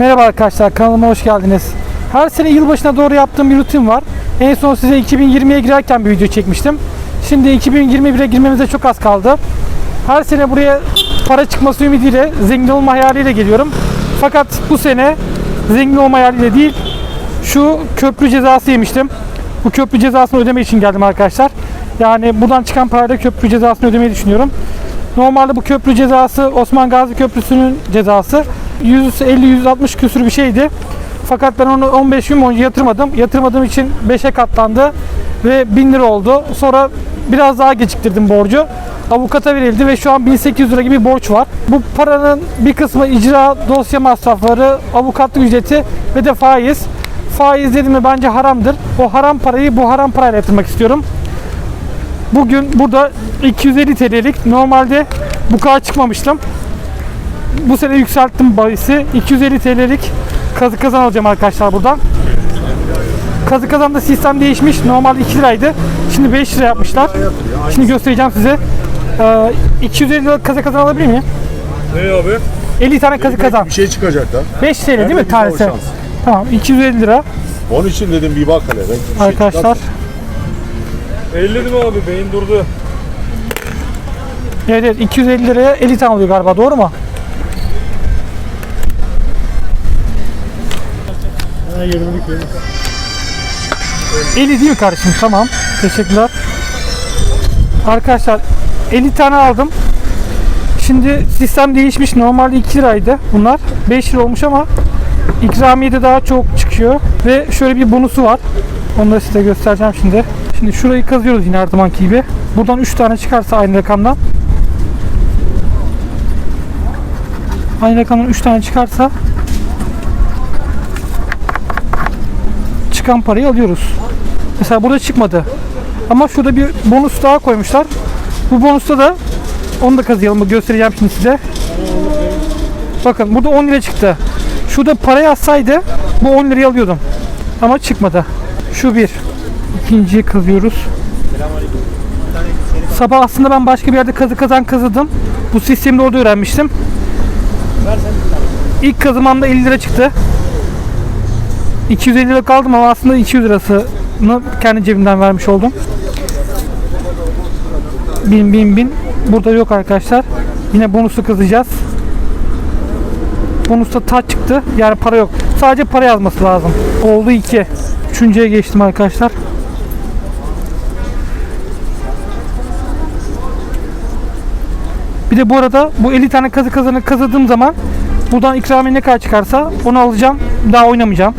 Merhaba arkadaşlar kanalıma hoş geldiniz. Her sene yılbaşına doğru yaptığım bir rutin var. En son size 2020'ye girerken bir video çekmiştim. Şimdi 2021'e girmemize çok az kaldı. Her sene buraya para çıkması ümidiyle, zengin olma hayaliyle geliyorum. Fakat bu sene zengin olma hayaliyle değil, şu köprü cezası yemiştim. Bu köprü cezasını ödemek için geldim arkadaşlar. Yani buradan çıkan parayla köprü cezasını ödemeyi düşünüyorum. Normalde bu köprü cezası Osman Gazi Köprüsü'nün cezası 150-160 küsür bir şeydi. Fakat ben onu 15 gün boyunca yatırmadım. Yatırmadığım için 5'e katlandı ve 1000 lira oldu. Sonra biraz daha geciktirdim borcu. Avukata verildi ve şu an 1800 lira gibi borç var. Bu paranın bir kısmı icra, dosya masrafları, avukatlık ücreti ve de faiz. Faiz dedim mi bence haramdır. O haram parayı bu haram parayla yatırmak istiyorum. Bugün burada 250 TL'lik normalde bu kadar çıkmamıştım. Bu sene yükselttim bahisi. 250 TL'lik kazı kazan alacağım arkadaşlar buradan. Kazı kazanda sistem değişmiş. Normalde 2 liraydı. Şimdi 5 lira yapmışlar. Şimdi göstereceğim size. Ee, 250 lira kazı kazan alabilir miyim? Ne abi? 50 tane kazı kazan. Bir şey çıkacak da. 5 TL değil mi tanesi? Tamam 250 lira Onun için dedim bir bak hele. Bir şey arkadaşlar. çıkar. 50 değil mi abi? Beyin durdu. Evet, evet 250 liraya 50 tane oluyor galiba doğru mu? Ha 20'lik verin. 50 değil kardeşim? Tamam. Teşekkürler. Arkadaşlar 50 tane aldım. Şimdi sistem değişmiş. Normalde 2 liraydı bunlar. 5 lira olmuş ama ikramiye de daha çok çıkıyor. Ve şöyle bir bonusu var. Onu da size göstereceğim şimdi. Şimdi şurayı kazıyoruz yine her zamanki gibi. Buradan 3 tane çıkarsa aynı rakamdan. Aynı rakamdan 3 tane çıkarsa çıkan parayı alıyoruz. Mesela burada çıkmadı. Ama şurada bir bonus daha koymuşlar. Bu bonusta da onu da kazıyalım. Göstereceğim şimdi size. Bakın burada 10 lira çıktı. Şurada para yazsaydı bu 10 lirayı alıyordum. Ama çıkmadı. Şu bir. İkinciyi kazıyoruz. Sabah aslında ben başka bir yerde kazı kazan kazıdım. Bu sistemi de orada öğrenmiştim. İlk kazımamda 50 lira çıktı. 250 lira kaldım ama aslında 200 lirasını kendi cebimden vermiş oldum. Bin bin bin. Burada yok arkadaşlar. Yine bonusu kızacağız. Bonusta taç çıktı. Yani para yok. Sadece para yazması lazım. Oldu 2. Üçüncüye geçtim arkadaşlar. Bir de bu arada bu 50 tane kazı kazanı kazadığım zaman buradan ikramiye ne kadar çıkarsa onu alacağım. Daha oynamayacağım.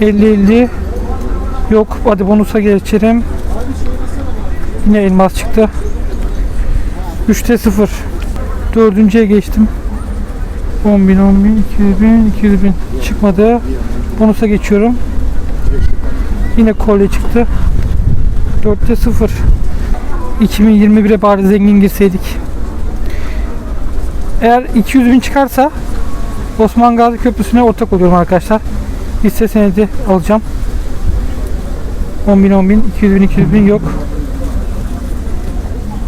50 50 yok hadi bonusa geçelim. Yine elmas çıktı. 3'te 0 dördüncüye geçtim. 10 bin 10 bin 200 bin 200 bin. Çıkmadı. Bonusa geçiyorum. Yine kolye çıktı. 4'te 0 2021'e bari zengin girseydik. Eğer 200 bin çıkarsa Osman Gazi Köprüsü'ne ortak oluyorum arkadaşlar hisse senedi alacağım. 10 bin 10 bin 200 bin 200 bin yok.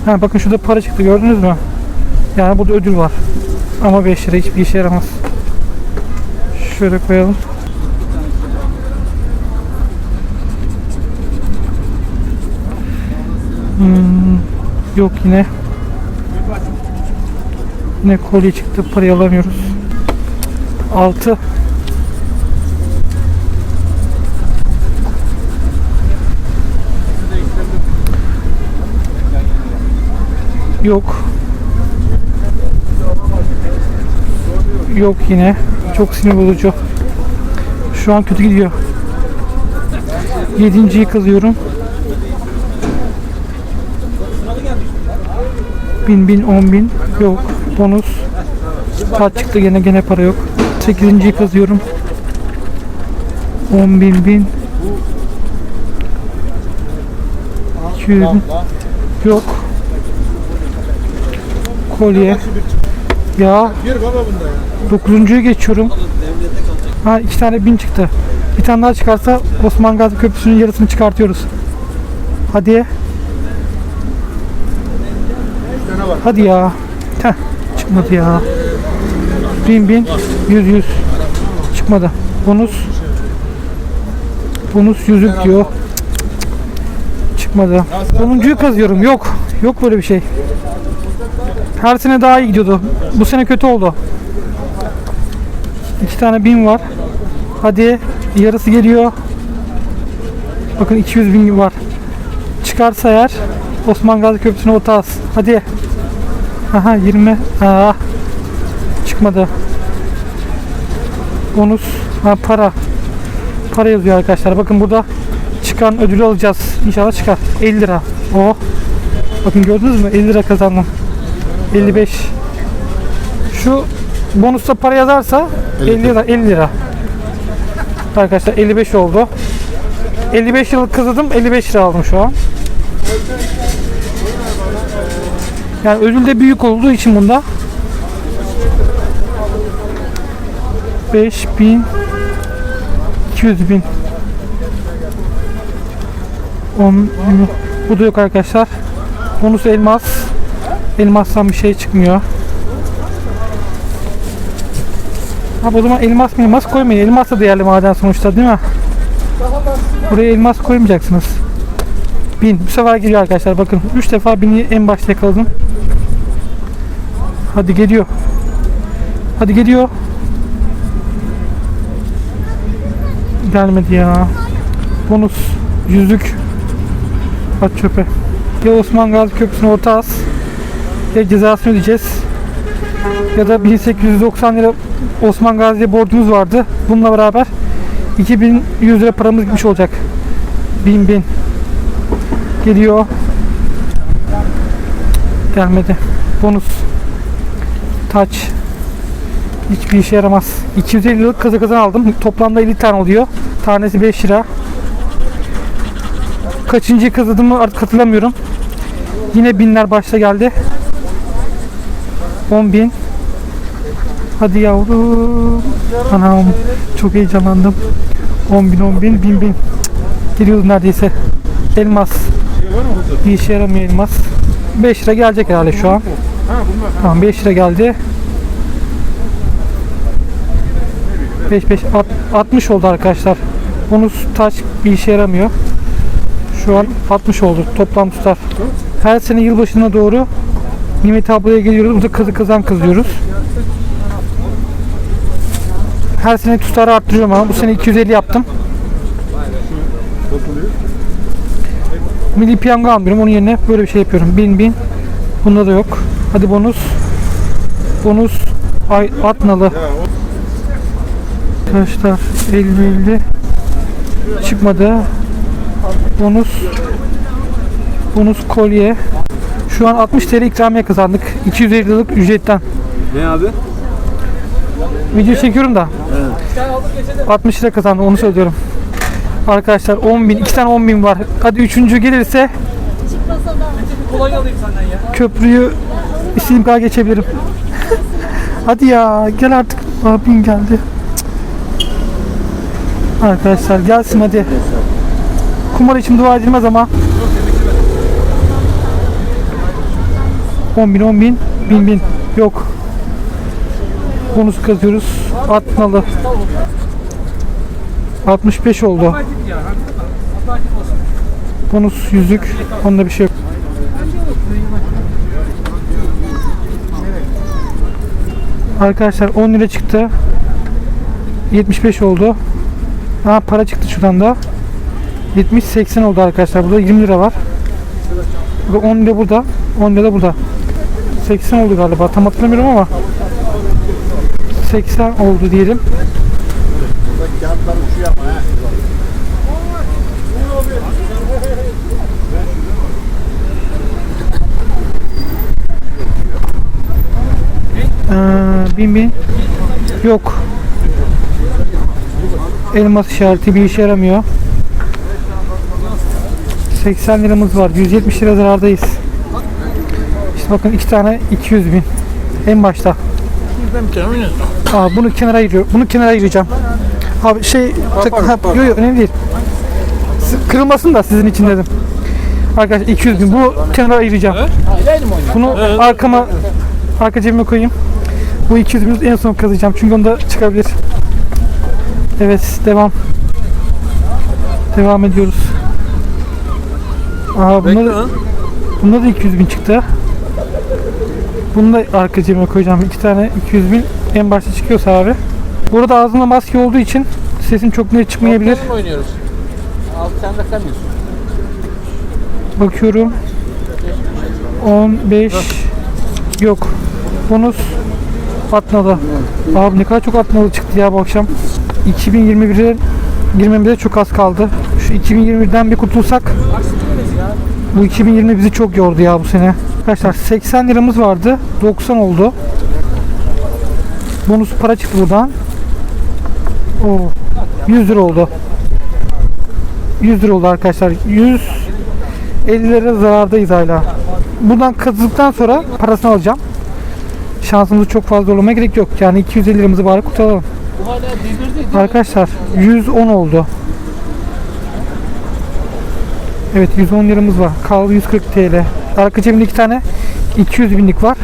Ha bakın şurada para çıktı gördünüz mü? Yani burada ödül var. Ama 5 lira hiçbir işe yaramaz. Şöyle koyalım. Hmm, yok yine. Yine kolye çıktı. Parayı alamıyoruz. 6 Yok. Yok yine. Çok sinir bozucu. Şu an kötü gidiyor. Yedinciyi kazıyorum. Bin bin on bin. Yok. Bonus. Taç çıktı gene gene para yok. Sekizinciyi kazıyorum. On bin bin. 200 bin. Yok. Kolye. Ya. Dokuzuncuyu geçiyorum. Ha iki tane bin çıktı. Bir tane daha çıkarsa Osman Gazi Köprüsü'nün yarısını çıkartıyoruz. Hadi. Hadi ya. Heh, çıkmadı ya. 1000 1000 100 100 çıkmadı. Bonus bonus yüzük diyor. Çıkmadı. Sonuncuyu kazıyorum. Yok. Yok böyle bir şey. Her sene daha iyi gidiyordu. Bu sene kötü oldu. İki tane bin var. Hadi yarısı geliyor. Bakın 200 bin var. Çıkarsa eğer Osman Gazi Köprüsü'ne ota az. Hadi. Aha 20. Aa. Çıkmadı. Bonus. Ha para. Para yazıyor arkadaşlar. Bakın burada çıkan ödülü alacağız. İnşallah çıkar. 50 lira. Oh. Bakın gördünüz mü? 50 lira kazandım. 55. Şu bonusta para yazarsa 50 lira. 50 lira. Arkadaşlar 55 oldu. 55 yıllık kazıdım. 55 lira aldım şu an. Yani ödül de büyük olduğu için bunda 5000 200 bin 10 bu da yok arkadaşlar bonus elmas elmastan bir şey çıkmıyor. Abi o zaman elmas mı? Elmas koymayın. Elmas da değerli maden sonuçta değil mi? Buraya elmas koymayacaksınız. 1000 bu sefer geliyor arkadaşlar bakın. 3 defa 1000'i en başta yakaladım. Hadi geliyor. Hadi geliyor. Gelmedi ya. Bonus. Yüzük. At çöpe. Ya Osman Gazi Köprüsü'ne orta az ya cezasını ödeyeceğiz ya da 1890 lira Osman Gazi'ye borcumuz vardı. Bununla beraber 2100 lira paramız gitmiş olacak. 1000 bin. Geliyor. Gelmedi. Bonus. Taç. Hiçbir işe yaramaz. 250 liralık kazı kazan aldım. Toplamda 50 tane oluyor. Tanesi 5 lira. Kaçıncı kazıdığımı artık hatırlamıyorum. Yine binler başta geldi. 10 bin. Hadi yavrum. Anam çok heyecanlandım. 10 bin 10 bin bin bin. Cık, Geliyordu neredeyse. Elmas. Bir işe yaramıyor elmas. 5 lira gelecek herhalde şu an. Tamam 5 lira geldi. 5 5 60 oldu arkadaşlar. Bonus taç bir işe yaramıyor. Şu an 60 oldu toplam tutar. Her sene yılbaşına doğru Nimet ablaya geliyoruz. Burada kazı kazan kazıyoruz. Her sene tutarı arttırıyorum ama bu sene 250 yaptım. Milli piyango almıyorum. Onun yerine böyle bir şey yapıyorum. 1000 bin. Bunda da yok. Hadi bonus. Bonus. Ay atnalı. Arkadaşlar 50 50 çıkmadı. Bonus bonus kolye. Şu an 60 TL ikramiye kazandık. 250 liralık ücretten. Ne abi? Video çekiyorum da. 60 lira kazandım onu söylüyorum. Arkadaşlar 10 bin, 2 tane 10 bin var. Hadi üçüncü gelirse köprüyü istediğim kadar geçebilirim. Hadi ya gel artık. Abim geldi. Arkadaşlar gelsin hadi. Kumar için dua edilmez ama. 10 bin 10 bin bin bin yok. Bonus kazıyoruz. Atmalı. 65 oldu. Bonus yüzük. Onda bir şey yok. Arkadaşlar 10 lira çıktı. 75 oldu. Ha para çıktı şuradan da. 70 80 oldu arkadaşlar. Burada 20 lira var. Ve 10 lira burada. 10 lira da burada. 80 oldu galiba. Tam hatırlamıyorum ama 80 oldu diyelim. Ee, bin bin. Yok. Elmas işareti bir işe yaramıyor. 80 liramız var. 170 lira zarardayız bakın iki tane 200 bin en başta Aa, bunu kenara ayırıyor. Bunu kenara ayıracağım. Abi şey tak, ha, yok yok önemli değil. Kırılmasın da sizin için dedim. Arkadaşlar 200 bin. Bu kenara ayıracağım. Bunu arkama arka cebime koyayım. Bu 200'ümüz en son kazıyacağım çünkü onda çıkabilir. Evet devam. Devam ediyoruz. Aha bunda da, bunda da 200 bin çıktı. Bunu da arka cebime koyacağım. İki tane 200 bin en başta çıkıyorsa abi. Burada ağzımda maske olduğu için sesim çok net çıkmayabilir. Mı oynuyoruz? Altı sen rakamıyorsun. Bakıyorum. 15 yok. Bonus atnalı. Abi ne kadar çok atnalı çıktı ya bu akşam. 2021'e girmemize çok az kaldı. Şu 2021'den bir kurtulsak bu 2020 bizi çok yordu ya bu sene. Arkadaşlar 80 liramız vardı. 90 oldu. Bonus para çıktı buradan. Oo, 100 lira oldu. 100 lira oldu arkadaşlar. 100 50 lira zarardayız hala. Buradan kazıdıktan sonra parasını alacağım. Şansımızı çok fazla zorlamaya gerek yok. Yani 250 liramızı bari kurtaralım. Arkadaşlar 110 oldu. Evet 110 liramız var. Kaldı 140 TL. Arka cebimde iki tane 200 binlik var.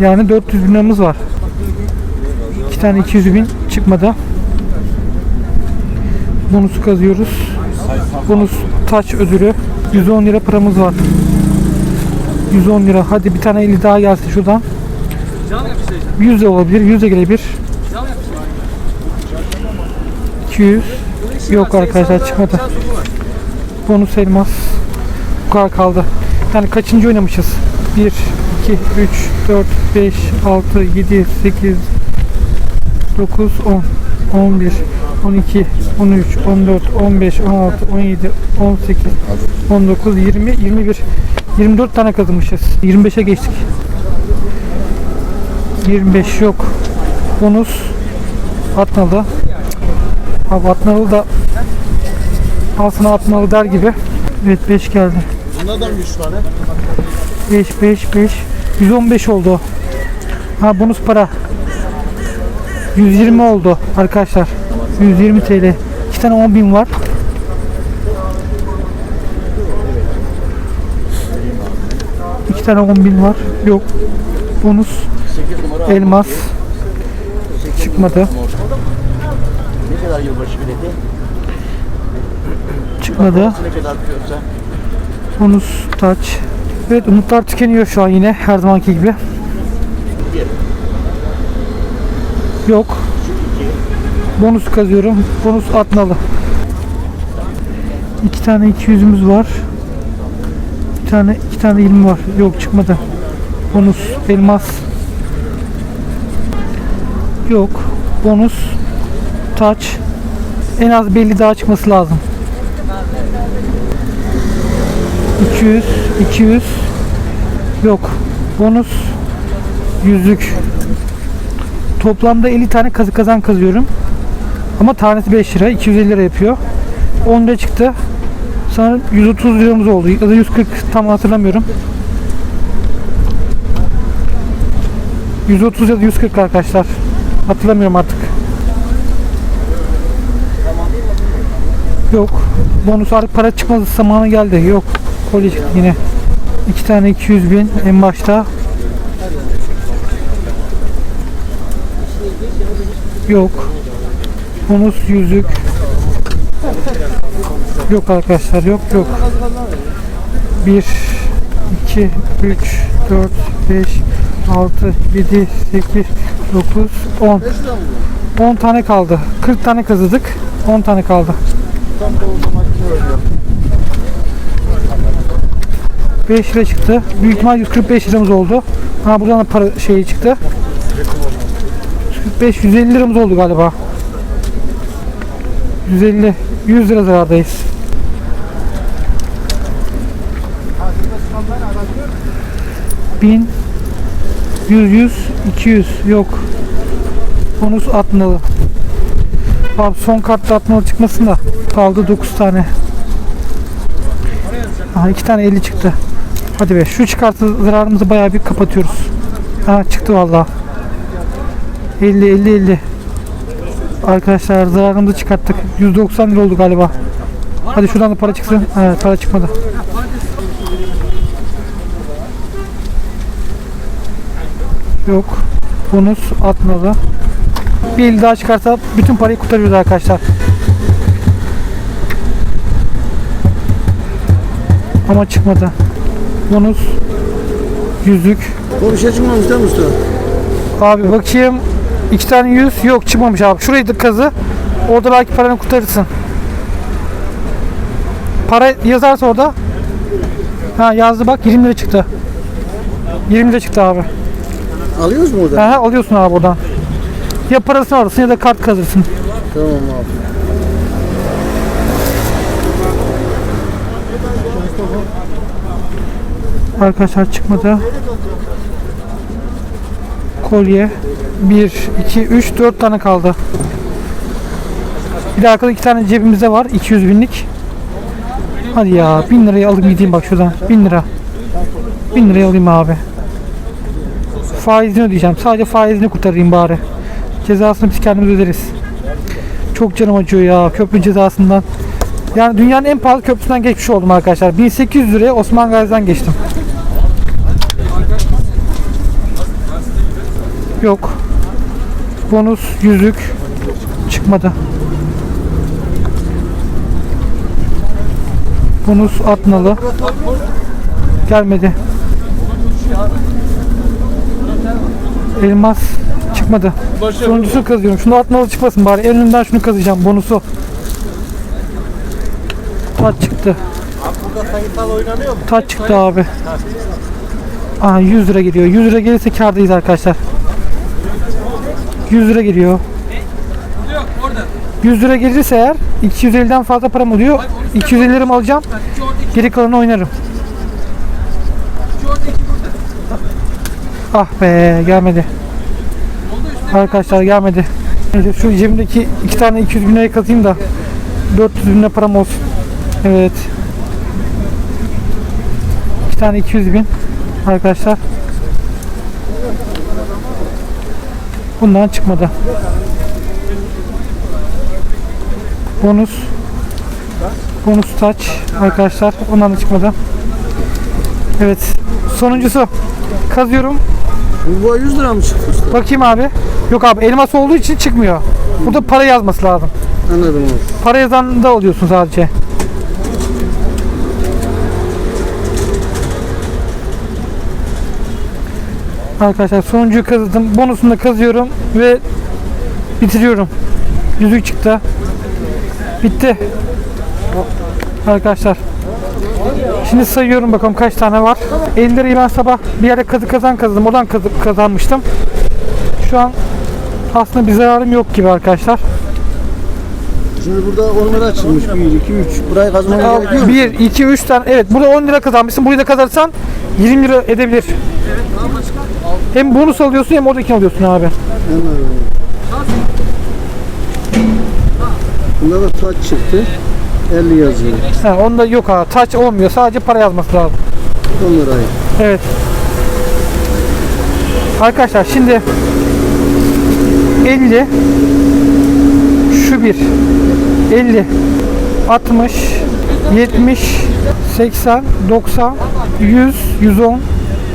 Yani 400 bin liramız var. İki tane 200 bin çıkmadı. Bonusu kazıyoruz. Bonus taç ödülü. 110 lira paramız var. 110 lira. Hadi bir tane 50 daha gelsin şuradan. 100 de olabilir. 100 de gelebilir. 200 yok arkadaşlar çıkmadı. Bonus elmas. Bu kadar kaldı. Yani kaçıncı oynamışız? 1, 2, 3, 4, 5, 6, 7, 8, 9, 10, 11, 12, 13, 14, 15, 16, 17, 18, 19, 20, 21, 24 tane kazanmışız. 25'e geçtik. 25 yok. Bonus atmalı. Abi atmalı da aslında atmalı der gibi. Evet 5 geldi. Bunlardan 3 tane. 5 5 5 115 oldu. Ha bonus para. 120 oldu arkadaşlar. 120 TL. 2 tane 10 bin var. İki tane 10 bin var. Yok. Bonus. 8 numara Elmas. Çıkmadı. Ne kadar yılbaşı bileti? Tutuyorsa? Bonus taç. Evet umutlar tükeniyor şu an yine her zamanki gibi. Yok. Bonus kazıyorum. Bonus atmalı. İki tane 200'ümüz var. Bir tane iki tane 20 var. Yok çıkmadı. Bonus elmas. Yok. Bonus taç. En az belli daha çıkması lazım. 200, 200 yok. Bonus yüzlük. Toplamda 50 tane kazı kazan kazıyorum. Ama tanesi 5 lira, 250 lira yapıyor. 10 lira çıktı. Sanırım 130 liramız oldu ya da 140 tam hatırlamıyorum. 130 ya da 140 arkadaşlar. Hatırlamıyorum artık. Yok. Bonus artık para çıkmadı zamanı geldi. Yok. Çıktı yine. İki tane 200 bin en başta. Yok. Bonus yüzük. Yok arkadaşlar yok yok. 1 2 3 4 5 6 7 8 9 10 10 tane kaldı. 40 tane kazıdık. 10 tane kaldı. 5 lira çıktı. Büyük ihtimal 145 liramız oldu. Ha buradan da para şeyi çıktı. 145 150 liramız oldu galiba. 150 100 lira zarardayız. Bin 100 100 200 yok. Bonus atmalı. Abi son kartta atmalı çıkmasın da kaldı 9 tane. Aha iki tane 50 çıktı. Hadi be şu çıkartı zararımızı bayağı bir kapatıyoruz. Ha çıktı vallahi. 50 50 50. Arkadaşlar zararımızı çıkarttık. 190 lira oldu galiba. Hadi şuradan da para çıksın. Evet para çıkmadı. Yok. Bonus atmalı. Bir el daha çıkarsa bütün parayı kurtarıyoruz arkadaşlar. Ama çıkmadı. Bonus yüzük. O bir şey çıkmamış değil mi usta? Abi bakayım. iki tane yüz yok çıkmamış abi. Şurayı da kazı. Orada belki paranı kurtarırsın. Para yazarsa orada. Ha yazdı bak 20 lira çıktı. 20 lira çıktı abi. Alıyoruz mu orada? Aha, alıyorsun abi buradan. Ya parasını alırsın ya da kart kazırsın. Tamam abi. Arkadaşlar çıkmadı. Kolye. 1, 2, 3, 4 tane kaldı. Bir de arkada iki tane cebimizde var. 200 binlik. Hadi ya 1000 lirayı alayım gideyim bak şuradan. 1000 lira. 1000 lirayı alayım abi. Faizini ödeyeceğim. Sadece faizini kurtarayım bari. Cezasını biz kendimiz öderiz. Çok canım acıyor ya köprü cezasından. Yani dünyanın en pahalı köprüsünden geçmiş oldum arkadaşlar. 1800 liraya Osman Gazi'den geçtim. Yok. Bonus yüzük çıkmadı. Bonus atnalı. Gelmedi. Elmas çıkmadı. Sonuncusu kazıyorum. Şunu atnalı çıkmasın bari. Elimden şunu kazıyacağım. Bonusu. Taç çıktı. Taç çıktı abi. Aa 100 lira geliyor. 100 lira gelirse kârdayız arkadaşlar. 100 lira geliyor. 100 lira gelirse eğer 250'den fazla param oluyor. 250 liramı alacağım. Geri kalanı oynarım. Ah be gelmedi. Arkadaşlar gelmedi. Şu cebimdeki iki tane 200 bin liraya kazayım da 400 bin lira param olsun. Evet. İki tane 200 bin arkadaşlar. Bundan çıkmadı. Bonus. Bonus taç arkadaşlar. Ondan da çıkmadı. Evet. Sonuncusu. Kazıyorum. Bu boy 100 lira mı çıktı usta? Bakayım abi. Yok abi elmas olduğu için çıkmıyor. Burada para yazması lazım. Anladım abi. Para yazan da oluyorsun sadece. Arkadaşlar sonuncuyu kazıdım. Bonusunu da kazıyorum ve bitiriyorum. Yüzük çıktı. Bitti. Arkadaşlar. Şimdi sayıyorum bakalım kaç tane var. 50 lirayı ben sabah bir yerde kazı kazan kazıdım. Oradan kazı kazanmıştım. Şu an aslında bir zararım yok gibi arkadaşlar. Şimdi burada 10 lira açılmış. 1, 2, 3. Burayı kazmamız gerekiyor mu? 1, 2, 3 tane. Evet burada 10 lira kazanmışsın. Burayı da kazanırsan 20 lira edebilir. Hem bonus alıyorsun hem oradakini alıyorsun abi. Bunda da taç çıktı. 50 yazıyor. Ha, onda yok ha. Taç olmuyor. Sadece para yazması lazım. 10 lirayı. Evet. Arkadaşlar şimdi 50 şu bir 50 60 70 80 90 100 110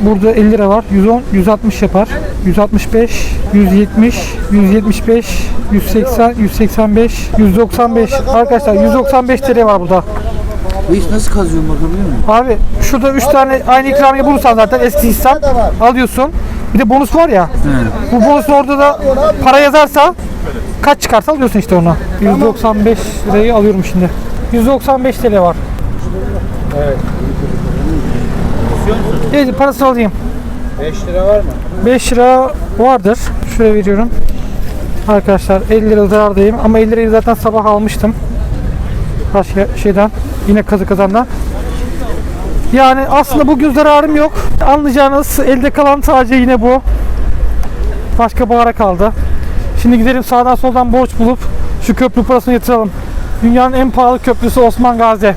burada 50 lira var 110 160 yapar 165 170 175 180 185 195 arkadaşlar 195 TL var burada Bu iş nasıl kazıyorum bakabiliyor muyum? Abi şurada 3 tane aynı ikramiye bulursan zaten eski sistem alıyorsun. Bir de bonus var ya. Bu bonus orada da para yazarsa kaç çıkarsa alıyorsun işte onu. 195 lirayı alıyorum şimdi. 195 TL var. Evet. parasını alayım. 5 lira var mı? 5 lira vardır. Şöyle veriyorum. Arkadaşlar 50 lira zarardayım ama 50 lirayı zaten sabah almıştım. Başka şeyden yine kazı kazandan. Yani aslında bugün zararım yok. Anlayacağınız elde kalan sadece yine bu. Başka bahara kaldı. Şimdi gidelim sağdan soldan borç bulup şu köprü parasını yatıralım. Dünyanın en pahalı köprüsü Osman Gazi.